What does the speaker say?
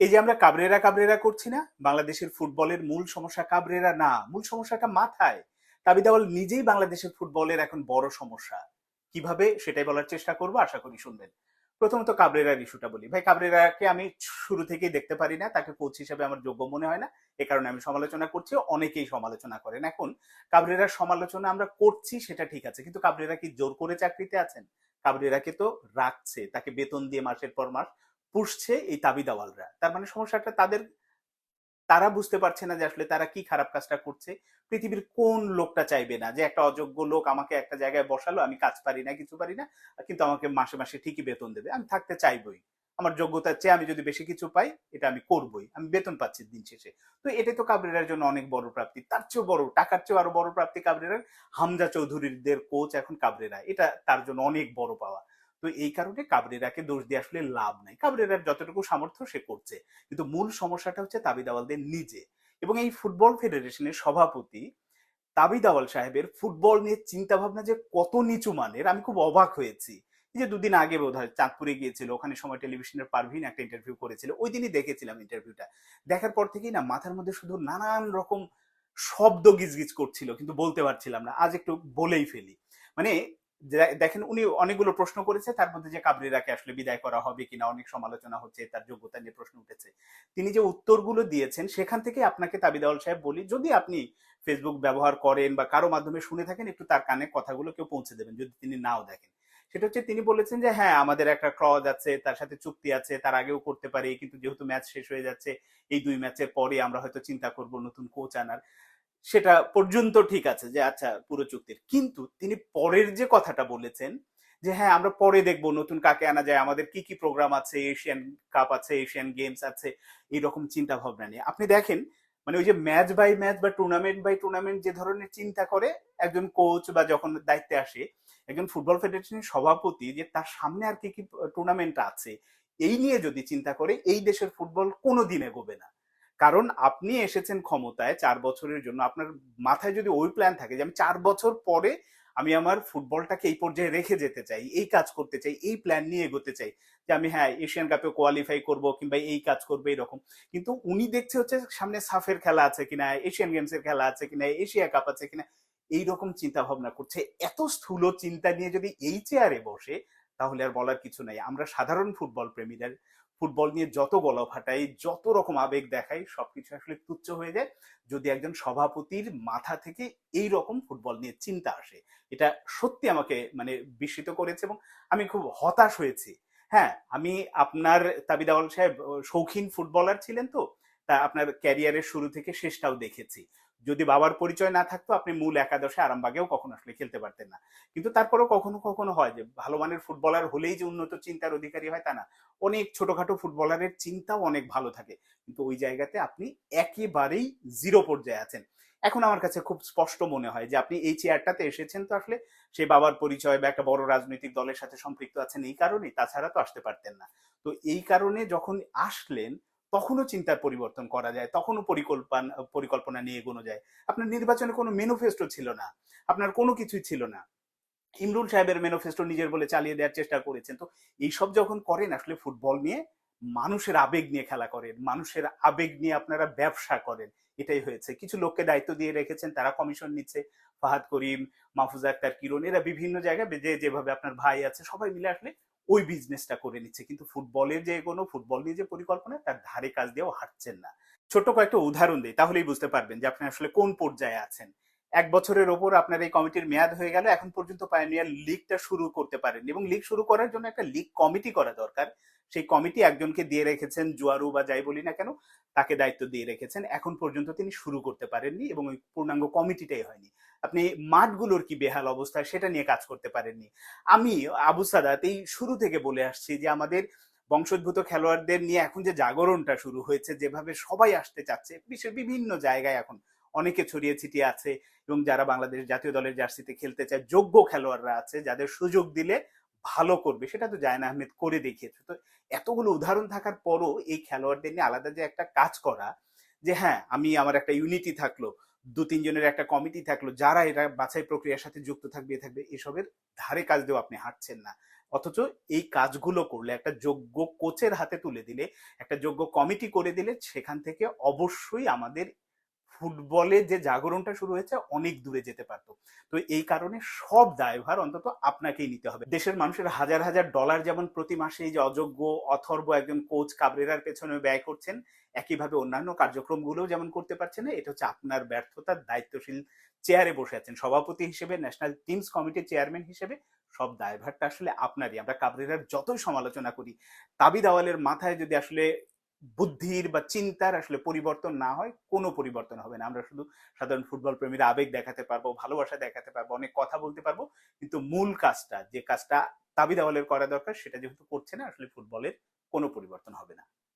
এই যে আমরা কাবরেরা কাবরেরা করছি না, বাংলাদেশের ফুটবলের মূল সমস্যা কাবরেরা না, মূল সমস্যাটা মাথায়। তাবিদ নিজেই বাংলাদেশের ফুটবলের এখন বড় সমস্যা। কীভাবে সেটাই বলার চেষ্টা করব, আশা করি শুনবেন। প্রথমত কাবরেরার ইস্যুটা বলি। ভাই, কাবরেরাকে আমি শুরু থেকেই দেখতে পারি না, তাকে কোচ হিসেবে আমার যোগ্য মনে হয় না। এ কারণে আমি সমালোচনা করছি, অনেকেই সমালোচনা করেন। এখন কাবরেরার সমালোচনা আমরা করছি, সেটা ঠিক আছে। কিন্তু কাবরেরা কি জোর করে চাকরিতে আছেন? কাবরেরাকে তো রাখছে, তাকে বেতন দিয়ে মাসের পর মাস পুষছে এই তাবিদাওয়ালরা তার মানে সমস্যাটা তাদের, তারা বুঝতে পারছে না যে আসলে তারা কি খারাপ কাজটা করছে। পৃথিবীর কোন লোকটা চাইবে না? যে একটা অযোগ্য লোক আমাকে একটা জায়গায় বসালো, আমি কাজ পারি না, কিছু পারি না, কিন্তু আমাকে মাসে মাসে ঠিকই বেতন দেবে। আমি থাকতে চাইবই। আমার যোগ্যতার চেয়ে আমি যদি বেশি কিছু পাই, এটা আমি করবই। আমি বেতন পাচ্ছি দিন শেষে। তো এটা তো কাবরেরার জন্য অনেক বড় প্রাপ্তি। তার চেয়েও বড়, টাকার চেয়েও আরও বড় প্রাপ্তি কাবরেরার। হামজা চৌধুরীদের কোচ এখন কাবরেরা। এটা তার জন্য অনেক বড় পাওয়া। তো এই কারণে কাবরেরাকে দোষ দিয়ে আসলে লাভ নাই। কাবরেরার যতটুকু সামর্থ্য সে করছে। কিন্তু মূল সমস্যাটা হচ্ছে তাবিদ আওয়ালদের নিজে। এবং এই ফুটবল ফেডারেশনের সভাপতি তাবিদ আওয়াল সাহেবের ফুটবল নিয়ে চিন্তা ভাবনা যে কত নিচু মানের, আমি খুব অবাক হয়েছি। যে দুদিন আগে বোধ হয় চাঁদপুরে গিয়েছিল, ওখানে সময় টেলিভিশনের পারভিন একটা ইন্টারভিউ করেছিল। ওই দিনই দেখেছিলাম ইন্টারভিউটা দেখার পর থেকেই না মাথার মধ্যে শুধু নানান রকম শব্দ গিজগিজ করছিল, কিন্তু বলতে পারছিলাম না। আজ একটু বলেই ফেলি। মানে দেখেন উনি অনেকগুলো প্রশ্ন করেছে, তার মধ্যে যে কাবরিরাকে আসলে বিদায় করা হবে কিনা, অনেক সমালোচনা হচ্ছে, তার যোগ্যতা নিয়ে প্রশ্ন উঠেছে। তিনি যে উত্তরগুলো দিয়েছেন, সেখান থেকে আপনাকে তাবিদাওয়াল সাহেব বলি, যদি আপনি ফেসবুক ব্যবহার করেন বা কারও মাধ্যমে শুনে থাকেন, একটু তার কানে কথাগুলো কেউ পৌঁছে দেবেন, যদি তিনি নাও দেখেন। সেটা হচ্ছে তিনি বলেছেন যে হ্যাঁ আমাদের একটা ক্লজ আছে, তার সাথে চুক্তি আছে, তার আগেও করতে পারি, কিন্তু যেহেতু ম্যাচ শেষ হয়ে যাচ্ছে, এই দুই ম্যাচের পরে আমরা হয়তো চিন্তা করব নতুন কোচ আনার। সেটা পর্যন্ত ঠিক আছে যে আচ্ছা পুরো চুক্তির। কিন্তু তিনি পরের যে কথাটা বলেছেন যে হ্যাঁ আমরা পরে দেখব নতুন কাকে আনা যায়, আমাদের কি কি প্রোগ্রাম আছে এশিয়ান কাপ আছে এশিয়ান গেমস আছে, এইরকম চিন্তা ভাবনা নিয়ে। আপনি দেখেন মানে ওই যে ম্যাচ বাই ম্যাচ বা টুর্নামেন্ট বাই টুর্নামেন্ট যে ধরনের চিন্তা করে একজন কোচ বা যখন দায়িত্বে আসে, একজন ফুটবল ফেডারেশনের সভাপতি যে তার সামনে আর কি কি টুর্নামেন্ট আছে, এই নিয়ে যদি চিন্তা করে, এই দেশের ফুটবল কোনো দিন এগোবে না। কারণ আপনি এসেছেন ক্ষমতায় চার বছরের জন্য, আপনার মাথায় যদি ওই প্ল্যান থাকে যে আমি চার বছর পরে আমি আমার ফুটবলটাকে এই পর্যায়ে রেখে যেতে চাই, এই কাজ করতে চাই, এই প্ল্যান নিয়ে এগোতে চাই, যে আমি হ্যাঁ এশিয়ান কাপে কোয়ালিফাই করব কিংবা এই কাজ করব, এরকম। কিন্তু উনি দেখছে হচ্ছে সামনে সাফের খেলা আছে কিনা এশিয়ান গেমস এর খেলা আছে কিনা এশিয়া কাপ আছে কিনা, এইরকম চিন্তা ভাবনা করছে। এত স্থূল চিন্তা নিয়ে যদি এই চেয়ারে বসে তাহলে আর বলার কিছু নাই। আমরা সাধারণ ফুটবল প্রেমীদের, ফুটবল নিয়ে যত গলা ফাটাই, যত রকম আবেগ দেখাই, সবকিছু আসলে তুচ্ছ হয়ে যায়। যদি একজন সভাপতির মাথা থেকে এই রকম ফুটবল নিয়ে চিন্তা আসে, এটা সত্যি আমাকে মানে বিস্মিত করেছে এবং আমি খুব হতাশ হয়েছি। হ্যাঁ আমি আপনার, তাবিদাওয়াল সাহেব, শৌখিন ফুটবলার ছিলেন তো তা আপনার ক্যারিয়ারের শুরু থেকে শেষটাও দেখেছি। যদি বাবার পরিচয় না থাকতো, আপনি মূল একাদশে আরামবাগেও কখনো আসলে খেলতে পারতেন না। কিন্তু তারপরেও কখনো কখনো হয় যে, ভালো মানের ফুটবলার হলেই যে উন্নত চিন্তার অধিকারী হয় তা না। অনেক ছোটখাটো ফুটবলারের চিন্তাও অনেক ভালো থাকে। কিন্তু ওই জায়গাতে আপনি একেবারেই জিরো পর্যায়ে আছেন। এখন আমার কাছে খুব স্পষ্ট মনে হয় যে, আপনি এই চেয়ারটাতে এসেছেন তো আসলে সেই বাবার পরিচয় বা একটা বড় রাজনৈতিক দলের সাথে সম্পৃক্ত আছেন এই কারণেই তাছাড়া তো আসতে পারতেন না। তো এই কারণে যখন আসলেন তখনও চিন্তার পরিবর্তন করা যায়, তখনও পরিকল্পনা পরিকল্পনা নিয়ে এগোনো যায়। আপনার নির্বাচনে কোনো মেনুফেস্টো ছিল না, আপনার কোনো কিছুই ছিল না। ইমরুল সাহেবের ম্যানিফেস্টো নিজের বলে চালিয়ে দেওয়ার চেষ্টা করেছেন। তো এইসব যখন করেন, আসলে ফুটবল নিয়ে মানুষের আবেগ নিয়ে খেলা করেন, মানুষের আবেগ নিয়ে আপনারা ব্যবসা করেন, এটাই হয়েছে। কিছু লোককে দায়িত্ব দিয়ে রেখেছেন, তারা কমিশন নিচ্ছে। ফাহাদ করিম, মাহফুজা আক্তার কিরণ, এরা বিভিন্ন জায়গায় যে যেভাবে আপনার ভাই আছে, সবাই মিলে আসলে ওই বিজনেসটা করে নিচ্ছে। কিন্তু ফুটবলের যে কোনো, ফুটবল নিয়ে যে পরিকল্পনা, তার ধারে কাজ দিয়েও হাঁটছেন না। ছোট কয়েকটা উদাহরণ দিই, তাহলেই বুঝতে পারবেন যে আপনি আসলে কোন পর্যায়ে আছেন। এক বছরের ওপর আপনার এই কমিটির মেয়াদ হয়ে গেল, এখন পর্যন্ত পায়োনিয়ার লিগটা শুরু করতে পারেন। এবং লিগ শুরু করার জন্য একটা লিগ কমিটি করা দরকার। সেই কমিটি একজনকে দিয়ে রেখেছেন, জুয়ারু বা যাই বলি না কেন, তাকে দায়িত্ব দিয়ে রেখেছেন। এখন পর্যন্ত তিনি শুরু করতে পারেননি এবং ওই পূর্ণাঙ্গ কমিটিটাই হয়নি। আপনি মাঠগুলোর কি বেহাল অবস্থা সেটা নিয়ে কাজ করতে পারেননি। আমি আবু সাদাত এই শুরু থেকে বলে আসছি যে আমাদের বংশোদ্ভূত খেলোয়াড়দের নিয়ে এখন যে জাগরণটা শুরু হয়েছে, যেভাবে সবাই আসতে চাচ্ছে, বিশ্বের বিভিন্ন জায়গায় এখন অনেকে ছড়িয়ে ছিটিয়ে আছে এবং যারা বাংলাদেশ জাতীয় দলের জার্সিতে খেলতে চায়, যোগ্য খেলোয়াড়রা আছে যাদের সুযোগ দিলে ভালো করবে, সেটা তো জায়ন আহমেদ করে দেখিয়েছে। তো এতগুলো উদাহরণ থাকার পরও এই খেলোয়াড়দের নিয়ে আলাদা যে একটা কাজ করা, যে হ্যাঁ আমি আমার একটা ইউনিটি থাকল দু তিনজনের একটা কমিটি থাকল, যারা এটা বাছাই প্রক্রিয়ার সাথে যুক্ত থাকবে থাকবে, এসবের ধারে কাজ দিয়েও আপনি হাঁটছেন না। অথচ এই কাজগুলো করলে, একটা যোগ্য কোচের হাতে তুলে দিলে, একটা যোগ্য কমিটি করে দিলে, সেখান থেকে অবশ্যই আমাদের ফুটবলে যে জাগরণটা শুরু হয়েছে অনেক দূরে যেতে পারতো। তো এই কারণে সব দায়ভার অন্তত আপনাকেই নিতে হবে। দেশের মানুষের হাজার হাজার ডলার যেমন প্রতি মাসে এই যে অযোগ্য, অথর্ব একজন কোচ কাবরেরার পেছনে ব্যয় করছেন, একইভাবে অন্যান্য কার্যক্রমগুলোও যেমন করতে পারছে না, এটা হচ্ছে আপনার ব্যর্থতার দায়িত্বশীল চেয়ারে বসে আছেন। সভাপতি হিসেবে ন্যাশনাল টিমস কমিটির চেয়ারম্যান হিসেবে সব দায়ভারটা আসলে আপনারই। আমরা কাবরেরার যতই সমালোচনা করি তাবি দাওয়ালের মাথায় যদি আসলে বুদ্ধির বা চিন্তার আসলে পরিবর্তন না হয়, কোনো পরিবর্তন হবে না। আমরা শুধু সাধারণ ফুটবল প্রেমীরা আবেগ দেখাতে পারব, ভালোবাসা দেখাতে পারব, অনেক কথা বলতে পারব, কিন্তু মূল কাজটা, যে কাজটা তাবি আওয়ালের করা দরকার, সেটা যেহেতু করছে না, আসলে ফুটবলের কোনো পরিবর্তন হবে না।